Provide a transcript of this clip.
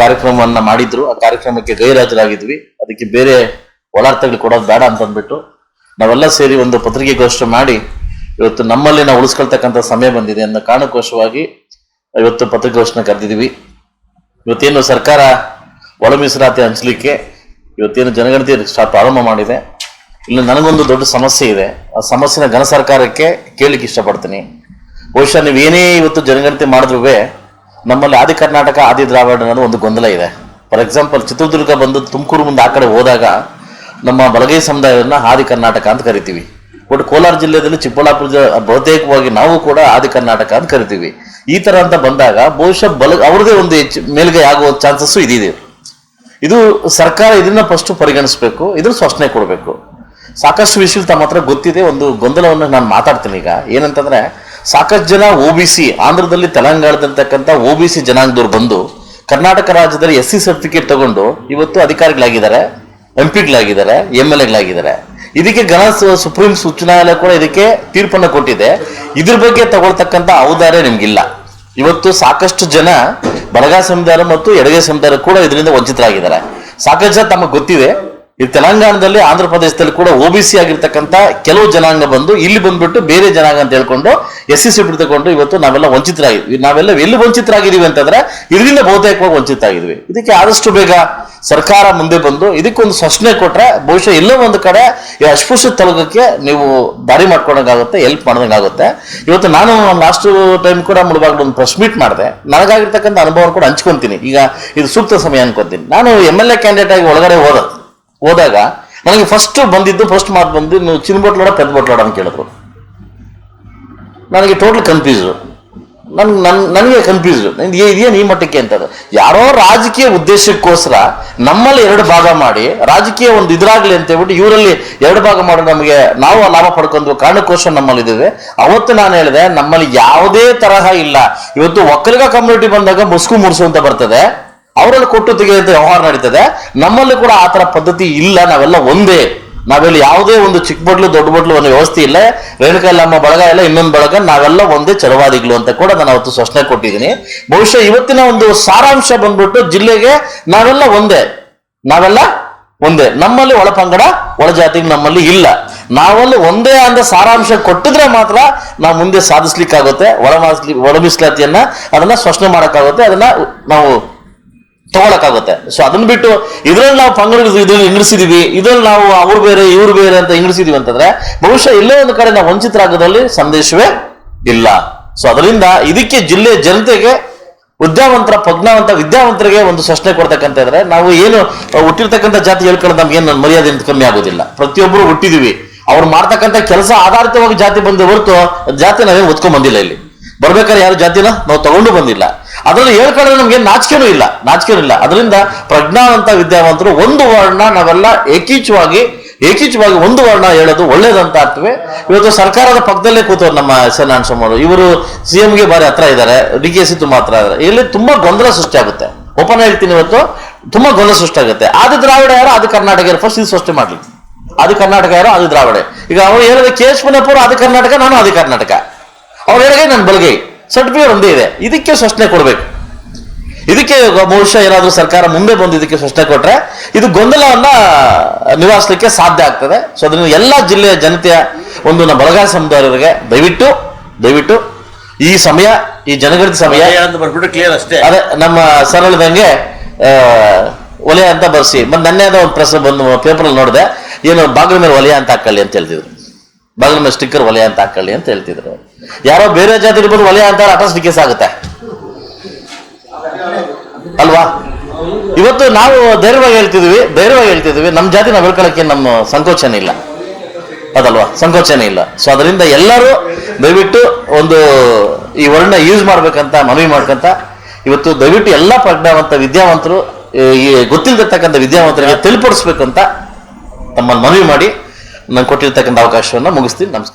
ಕಾರ್ಯಕ್ರಮವನ್ನ ಮಾಡಿದ್ರು. ಆ ಕಾರ್ಯಕ್ರಮಕ್ಕೆ ಗೈರಾಜರಾಗಿದ್ವಿ. ಅದಕ್ಕೆ ಬೇರೆ ಒಳಾರ್ಥಗಳು ಕೊಡೋದು ಬೇಡ ಅಂತ ಅಂದ್ಬಿಟ್ಟು ನಾವೆಲ್ಲ ಸೇರಿ ಒಂದು ಪತ್ರಿಕೆಗೋಷ್ಠಿ ಮಾಡಿ ಇವತ್ತು ನಮ್ಮಲ್ಲಿ ನಾವು ಉಳಿಸ್ಕೊಳ್ತಕ್ಕಂಥ ಸಮಯ ಬಂದಿದೆ ಅನ್ನೋ ಕಾರಣಕೋಶವಾಗಿ ಇವತ್ತು ಪತ್ರಿಕಾಗೋಷ್ಠಿನ ಕರೆದಿದ್ದೀವಿ. ಇವತ್ತೇನು ಸರ್ಕಾರ ಒಳ ಮೀಸಲಾತಿ ಹಂಚಲಿಕ್ಕೆ ಇವತ್ತೇನು ಜನಗಣತಿ ಪ್ರಾರಂಭ ಮಾಡಿದೆ. ಇಲ್ಲಿ ನನಗೊಂದು ದೊಡ್ಡ ಸಮಸ್ಯೆ ಇದೆ. ಆ ಸಮಸ್ಯೆನ ಘನ ಸರ್ಕಾರಕ್ಕೆ ಕೇಳಲಿಕ್ಕೆ ಇಷ್ಟಪಡ್ತೀನಿ. ಬಹುಶಃ ನೀವು ಏನೇ ಇವತ್ತು ಜನಗಣತಿ ಮಾಡಿದ್ರೂ ನಮ್ಮಲ್ಲಿ ಆದಿ ಕರ್ನಾಟಕ, ಆದಿ ದ್ರಾವಿಡ ಅನ್ನೋದು ಒಂದು ಗೊಂದಲ ಇದೆ. ಫಾರ್ ಎಕ್ಸಾಂಪಲ್ ಚಿತ್ರದುರ್ಗ ಬಂದು ತುಮಕೂರು ಮುಂದೆ ಆ ಕಡೆ ಹೋದಾಗ ನಮ್ಮ ಬಲಗೈ ಸಮುದಾಯವನ್ನು ಆದಿ ಕರ್ನಾಟಕ ಅಂತ ಕರಿತೀವಿ. ಬಟ್ ಕೋಲಾರ ಜಿಲ್ಲೆಯಲ್ಲಿ ಚಿಕ್ಕಬಳ್ಳಾಪುರ ಬಹುತೇಕವಾಗಿ ನಾವು ಕೂಡ ಆದಿ ಕರ್ನಾಟಕ ಅಂತ ಕರಿತೀವಿ. ಈ ತರ ಅಂತ ಬಂದಾಗ ಬಹುಶಃ ಬಲ ಅವ್ರದೇ ಒಂದು ಹೆಚ್ಚು ಮೇಲ್ಗೈ ಆಗುವ ಚಾನ್ಸಸ್ಸು ಇದಿದೆ. ಇದು ಸರ್ಕಾರ ಇದನ್ನ ಫಸ್ಟ್ ಪರಿಗಣಿಸಬೇಕು ಇದ್ರ ಸ್ಪಷ್ಟನೆ ಕೊಡಬೇಕು. ಸಾಕಷ್ಟು ವಿಷಯ ತಮ್ಮ ಹತ್ರ ಗೊತ್ತಿದೆ, ಒಂದು ಗೊಂದಲವನ್ನು ನಾನು ಮಾತಾಡ್ತೀನಿ ಈಗ. ಏನಂತಂದ್ರೆ ಸಾಕಷ್ಟು ಜನ ಒ ಬಿ ಸಿ, ಆಂಧ್ರದಲ್ಲಿ ತೆಲಂಗಾಣದಲ್ಲಿರ್ತಕ್ಕಂಥ ಒ ಬಿ ಸಿ ಜನಾಂಗದವ್ರು ಬಂದು ಕರ್ನಾಟಕ ರಾಜ್ಯದಲ್ಲಿ ಎಸ್ ಸಿ ಸರ್ಟಿಫಿಕೇಟ್ ತಗೊಂಡು ಇವತ್ತು ಅಧಿಕಾರಿಗಳಾಗಿದ್ದಾರೆ, ಎಂ ಪಿಗಳಾಗಿದ್ದಾರೆ ಎಂ ಎಲ್ ಎಗಳಾಗಿದ್ದಾರೆ ಇದಕ್ಕೆ ಘನ ಸುಪ್ರೀಂ ನ್ಯಾಯಾಲಯ ಕೂಡ ಇದಕ್ಕೆ ತೀರ್ಪನ್ನು ಕೊಟ್ಟಿದೆ. ಇದ್ರ ಬಗ್ಗೆ ತಗೊಳ್ತಕ್ಕಂಥ ಔದಾರ್ಯ ನಿಮ್ಗಿಲ್ಲ. ಇವತ್ತು ಸಾಕಷ್ಟು ಜನ ಬಳಗ ಸಮುದಾಯ ಮತ್ತು ಎಡಗೈ ಸಮುದಾಯ ಕೂಡ ಇದರಿಂದ ವಂಚಿತರಾಗಿದ್ದಾರೆ. ಸಾಕಷ್ಟು ಜನ ತಮಗೆ ಗೊತ್ತಿದೆ. ಈ ತೆಲಂಗಾಣದಲ್ಲಿ ಆಂಧ್ರ ಪ್ರದೇಶದಲ್ಲಿ ಕೂಡ ಒ ಬಿ ಸಿ ಆಗಿರ್ತಕ್ಕಂಥ ಕೆಲವು ಜನಾಂಗ ಬಂದು ಇಲ್ಲಿ ಬಂದ್ಬಿಟ್ಟು ಬೇರೆ ಜನಾಂಗ ಅಂತ ಹೇಳ್ಕೊಂಡು ಎಸ್ ಸಿ ಸಿ ಇವತ್ತು ನಾವೆಲ್ಲ ವಂಚಿತರಾಗಿದ್ವಿ ನಾವೆಲ್ಲ ಎಲ್ಲಿ ವಂಚಿತರಾಗಿದ್ದೀವಿ ಅಂತಂದ್ರೆ ಇದರಿಂದ ಬಹುತೇಕವಾಗಿ ವಂಚಿತರಾಗಿದ್ವಿ ಇದಕ್ಕೆ ಆದಷ್ಟು ಬೇಗ ಸರ್ಕಾರ ಮುಂದೆ ಬಂದು ಇದಕ್ಕೊಂದು ಸ್ಪಷ್ಟನೆ ಕೊಟ್ರೆ ಬಹುಶಃ ಎಲ್ಲೋ ಒಂದು ಕಡೆ ಈ ಅಸ್ಪೃಶ್ಯ ತಲುಗಕ್ಕೆ ನೀವು ದಾರಿ ಮಾಡ್ಕೊಂಡಂಗಾಗುತ್ತೆ ಹೆಲ್ಪ್ ಮಾಡ್ದಂಗಾಗುತ್ತೆ. ಇವತ್ತು ನಾನು ಲಾಸ್ಟ್ ಟೈಮ್ ಕೂಡ ಮುಳುಬಾಗ್ಲು ಒಂದು ಪ್ರೆಸ್ ಮೀಟ್ ಮಾಡಿದೆ. ನನಗಾಗಿರ್ತಕ್ಕಂಥ ಅನುಭವ ಕೂಡ ಹಂಚ್ಕೊಂತೀನಿ. ಈಗ ಇದು ಸೂಕ್ತ ಸಮಯ ಅನ್ಕೊಂತೀನಿ. ನಾನು ಎಂ ಎಲ್ ಎ ಕ್ಯಾಂಡಿಡೇಟ್ ಆಗಿ ಒಳಗಡೆ ಹೋದ. ಹೋದಾಗ ನನಗೆ ಫಸ್ಟ್ ಬಂದಿದ್ದು ಫಸ್ಟ್ ಮಾತು ಬಂದು, ನೀವು ಚಿನ್ನ ಬೊಟ್ಲಾಡ ಪೆದ್ದ ಬೊಟ್ಲಾಡ ಅಂತ ಕೇಳಿದ್ರು. ನನಗೆ ಟೋಟಲ್ ಕನ್ಫ್ಯೂಸ್ ನನ್ಗೆ ನನ್, ನನಗೆ ಕನ್ಫ್ಯೂಸ್ ಇದೇನು ಈ ಮಟ್ಟಕ್ಕೆ ಅಂತ ಯಾರೋ ರಾಜಕೀಯ ಉದ್ದೇಶಕ್ಕೋಸ್ಕರ ನಮ್ಮಲ್ಲಿ ಎರಡು ಭಾಗ ಮಾಡಿ, ರಾಜಕೀಯ ಒಂದು ಇದ್ರಾಗ್ಲಿ ಅಂತ ಹೇಳ್ಬಿಟ್ಟು ಇವರಲ್ಲಿ ಎರಡು ಭಾಗ ಮಾಡಿ ನಮಗೆ, ನಾವು ಲಾಭ ಪಡ್ಕೊಂಡು ಕಾರಣಕ್ಕೋಸ್ಕರ ನಮ್ಮಲ್ಲಿ ಇದ್ದೇವೆ ಅವತ್ತು ನಾನು ಹೇಳಿದೆ, ನಮ್ಮಲ್ಲಿ ಯಾವುದೇ ತರಹ ಇಲ್ಲ. ಇವತ್ತು ಒಕ್ಕಲಿಗ ಕಮ್ಯುನಿಟಿ ಬಂದಾಗ ಮುಸ್ಕು ಮುರ್ಸು ಅಂತ ಬರ್ತದೆ. ಅವರಲ್ಲಿ ಕೊಟ್ಟು ತೆಗೆಯುವಂತ ವ್ಯವಹಾರ ನಡೀತದೆ. ನಮ್ಮಲ್ಲಿ ಕೂಡ ಆ ತರ ಪದ್ಧತಿ ಇಲ್ಲ. ನಾವೆಲ್ಲ ಒಂದೇ. ನಾವೆಲ್ಲ ಯಾವುದೇ ಒಂದು ಚಿಕ್ಕ ಬಡ್ಲು, ದೊಡ್ಡ ಬಡ್ಲು ಒಂದು ವ್ಯವಸ್ಥೆ ಇಲ್ಲ. ರೇಣುಕಲ್ಲಮ್ಮ ಬಳಗ ಇಲ್ಲ, ಇನ್ನೊಂದು ಬಳಗ. ನಾವೆಲ್ಲ ಒಂದೇ ಚರವಾದಿಗಳು ಅಂತ ಕೂಡ ನಾನು ಅವತ್ತು ಸ್ಪಷ್ಟನೆ ಕೊಟ್ಟಿದ್ದೀನಿ. ಬಹುಶಃ ಇವತ್ತಿನ ಒಂದು ಸಾರಾಂಶ ಬಂದ್ಬಿಟ್ಟು ಜಿಲ್ಲೆಗೆ ನಾವೆಲ್ಲ ಒಂದೇ. ನಾವೆಲ್ಲ ಒಂದೇ. ನಮ್ಮಲ್ಲಿ ಒಳ ಪಂಗಡ, ಒಳ ಜಾತಿ ನಮ್ಮಲ್ಲಿ ಇಲ್ಲ. ನಾವಲ್ಲಿ ಒಂದೇ ಅಂದ ಸಾರಾಂಶ ಕೊಟ್ಟಿದ್ರೆ ಮಾತ್ರ ನಾವು ಮುಂದೆ ಸಾಧಿಸ್ಲಿಕ್ಕಾಗುತ್ತೆ. ಒಳ ಮಾಸ್ಲಿ, ಒಳ ಮೀಸಲಾತಿಯನ್ನ ಅದನ್ನ ಸ್ಪಷ್ಟನೆ ಮಾಡಕ್ಕಾಗುತ್ತೆ. ಅದನ್ನ ನಾವು ತಗೊಳಕ್ಕಾಗುತ್ತೆ. ಸೊ ಅದನ್ನ ಬಿಟ್ಟು ಇದ್ರಲ್ಲಿ ನಾವು ಪಂಗಡ ಇದ್ರಲ್ಲಿ ಇಂಗ್ಲಿಸಿದೀವಿ ಇದ್ರಲ್ಲಿ ನಾವು ಅವ್ರು ಬೇರೆ, ಇವ್ರು ಬೇರೆ ಅಂತ ಇಂಗ್ಲಿಸಿದೀವಿ ಅಂತಂದ್ರೆ ಬಹುಶಃ ಎಲ್ಲೋ ಒಂದು ಕಡೆ ನಾವು ವಂಚಿತರಾಗೋದ್ರಲ್ಲಿ ಸಂದೇಶವೇ ಇಲ್ಲ. ಸೊ ಅದರಿಂದ ಇದಕ್ಕೆ ಜಿಲ್ಲೆ ಜನತೆಗೆ ವಿದ್ಯಾವಂತರ ಪ್ರಜ್ಞಾವಂತ ವಿದ್ಯಾವಂತರಿಗೆ ಒಂದು ಸ್ಪಷ್ಟನೆ ಕೊಡ್ತಕ್ಕಂತ ಇದ್ರೆ ನಾವು ಏನು, ಹುಟ್ಟಿರ್ತಕ್ಕಂಥ ಜಾತಿ ಹೇಳ್ಕೊಳ್ಳೋದು ನಮ್ಗೆ ಏನು ಮರ್ಯಾದೆ ಅಂತ ಕಮ್ಮಿ ಆಗೋದಿಲ್ಲ. ಪ್ರತಿಯೊಬ್ಬರು ಹುಟ್ಟಿದೀವಿ. ಅವ್ರು ಮಾಡ್ತಕ್ಕಂಥ ಕೆಲಸ ಆಧಾರಿತವಾಗಿ ಜಾತಿ ಬಂದ ಹೊರತು ಜಾತಿ ನಾವೇನು ಒತ್ಕೊಂಡ್ ಬಂದಿಲ್ಲ ಇಲ್ಲಿ. ಬರ್ಬೇಕಾದ್ರೆ ಯಾರು ಜಾತಿನ? ನಾವು ತಗೊಂಡು ಬಂದಿಲ್ಲ. ಅದರಲ್ಲಿ ಹೇಳ್ಕೊಂಡ್ರೆ ನಮ್ಗೆ ನಾಚಿಕೆನೂ ಇಲ್ಲ ನಾಚಿಕೆನೂ ಇಲ್ಲ. ಅದರಿಂದ ಪ್ರಜ್ಞಾವಂತ ವಿದ್ಯಾವಂತರು ಒಂದು ವರ್ಣ ನಾವೆಲ್ಲ ಏಕೀಚವಾಗಿ ಏಕೀಚವಾಗಿ ಒಂದು ವರ್ಣ ಹೇಳೋದು ಒಳ್ಳೇದಂತ ಆಗ್ತವೆ. ಇವತ್ತು ಸರ್ಕಾರದ ಪಕ್ಕದಲ್ಲೇ ಕೂತವ್ರು ನಮ್ಮ ಎಸ್ ಎನ್ ಇವರು ಸಿ ಎಂಗೆ ಬಾರಿ ಹತ್ರ ಇದ್ದಾರೆ, ಡಿ ಕೆ ಸಿ ತುಂಬಾ ಹತ್ರ ಇದ್ದಾರೆ. ಇಲ್ಲಿ ತುಂಬಾ ಗೊಂದಲ ಸೃಷ್ಟಿ ಆಗುತ್ತೆ ಓಪನ್ ಹೇಳ್ತೀನಿ ಇವತ್ತು, ತುಂಬಾ ಗೊಂದಲ ಸೃಷ್ಟಿ ಆಗುತ್ತೆ ಆದಿ ದ್ರಾವಿಡ ಯಾರು ಅದು ಕರ್ನಾಟಕ ಯಾರು ಫಸ್ಟ್ ಇದು ಸೃಷ್ಟಿ ಮಾಡ್ಲಿ. ಅದು ಕರ್ನಾಟಕ ಯಾರು ಅದು ದ್ರಾವಿಡ. ಈಗ ಅವ್ರು ಹೇಳಿದ ಕೆ ಆದಿ ಕರ್ನಾಟಕ, ನಾನು ಅದು ಕರ್ನಾಟಕ. ಅವ್ರು ಎಡಗೈ ನನ್ನ ಬಲಗೈ. ಸರ್ಟಿಫಿಕೇಟ್ ಒಂದೇ ಇದೆ. ಇದಕ್ಕೆ ಸ್ಪಷ್ಟನೆ ಕೊಡ್ಬೇಕು. ಇದಕ್ಕೆ ಬಹುಶಃ ಏನಾದ್ರೂ ಸರ್ಕಾರ ಮುಂದೆ ಬಂದು ಇದಕ್ಕೆ ಸ್ಪಷ್ಟನೆ ಕೊಟ್ರೆ ಇದು ಗೊಂದಲವನ್ನ ನಿವಾರಿಸಲಿಕ್ಕೆ ಸಾಧ್ಯ ಆಗ್ತದೆ. ಸೊ ಅದನ್ನು ಎಲ್ಲ ಜಿಲ್ಲೆಯ ಜನತೆಯ ಒಂದು ನಮ್ಮ ಬಳಗ ಸಮುದಾಯರಿಗೆ ದಯವಿಟ್ಟು ದಯವಿಟ್ಟು ಈ ಸಮಯ ಈ ಜನಗಣತಿ ಸಮಯ ಅಂತ ಬರ್ಬಿಟ್ಟು ಕ್ಲಿಯರ್ ಅಷ್ಟೇ. ಅದೇ ನಮ್ಮ ಸರಳದಂಗೆ ಒಲೆ ಅಂತ ಬರ್ಸಿ. ಮತ್ತೆ ನನ್ನೆ ಅದ ಒಂದು ಪ್ರೆಸ್ ಬಂದು ಪೇಪರ್ ನೋಡಿದೆ ಏನು ಬಾಗಿಲ ಮೇಲೆ ವಲಯ ಅಂತ ಹಾಕೊಳ್ಳಿ ಅಂತ ಹೇಳ್ತಿದ್ರು. ಬಾಗಿಲ ಮೇಲೆ ಸ್ಟಿಕ್ಕರ್ ವಲಯ ಅಂತ ಹಾಕೊಳ್ಳಿ ಅಂತ ಹೇಳ್ತಿದ್ರು. ಯಾರೋ ಬೇರೆ ಜಾತಿ ಬಂದು ವಲಯ ಅಂತ ಅಟಸ್ಟ್ ಕೇಸ್ ಆಗುತ್ತೆ. ಅಲ್ವಾ? ಇವತ್ತು ನಾವು ಧೈರ್ಯವಾಗಿ ಹೇಳ್ತಿದ್ವಿ ಧೈರ್ಯವಾಗಿ ಹೇಳ್ತಿದ್ವಿ ನಮ್ಮ ಜಾತಿ ನಾವು ಹೇಳ್ಕೊಳಕ್ಕೆ ನಮ್ಮ ಸಂಕೋಚನ ಇಲ್ಲ. ಅದಲ್ವಾ? ಸಂಕೋಚನೆ ಇಲ್ಲ. ಸೊ ಅದರಿಂದ ಎಲ್ಲರೂ ದಯವಿಟ್ಟು ಒಂದು ಈ ವರ್ಣ ಯೂಸ್ ಮಾಡ್ಬೇಕಂತ, ಮನವಿ ಮಾಡ್ಕಂತ, ಇವತ್ತು ದಯವಿಟ್ಟು ಎಲ್ಲ ಪ್ರಜ್ಞಾವಂತ ವಿದ್ಯಾವಂತರು, ಈ ಗೊತ್ತಿಲ್ದಿರ್ತಕ್ಕಂಥ ವಿದ್ಯಾವಂತರಿಗೆ ತಿಳಿಪಡಿಸ್ಬೇಕಂತ ತಮ್ಮನ್ನು ಮನವಿ ಮಾಡಿ ನಾನು ಕೊಟ್ಟಿರ್ತಕ್ಕಂಥ ಅವಕಾಶವನ್ನು ಮುಗಿಸ್ತೀನಿ. ನಮಸ್ಕಾರ.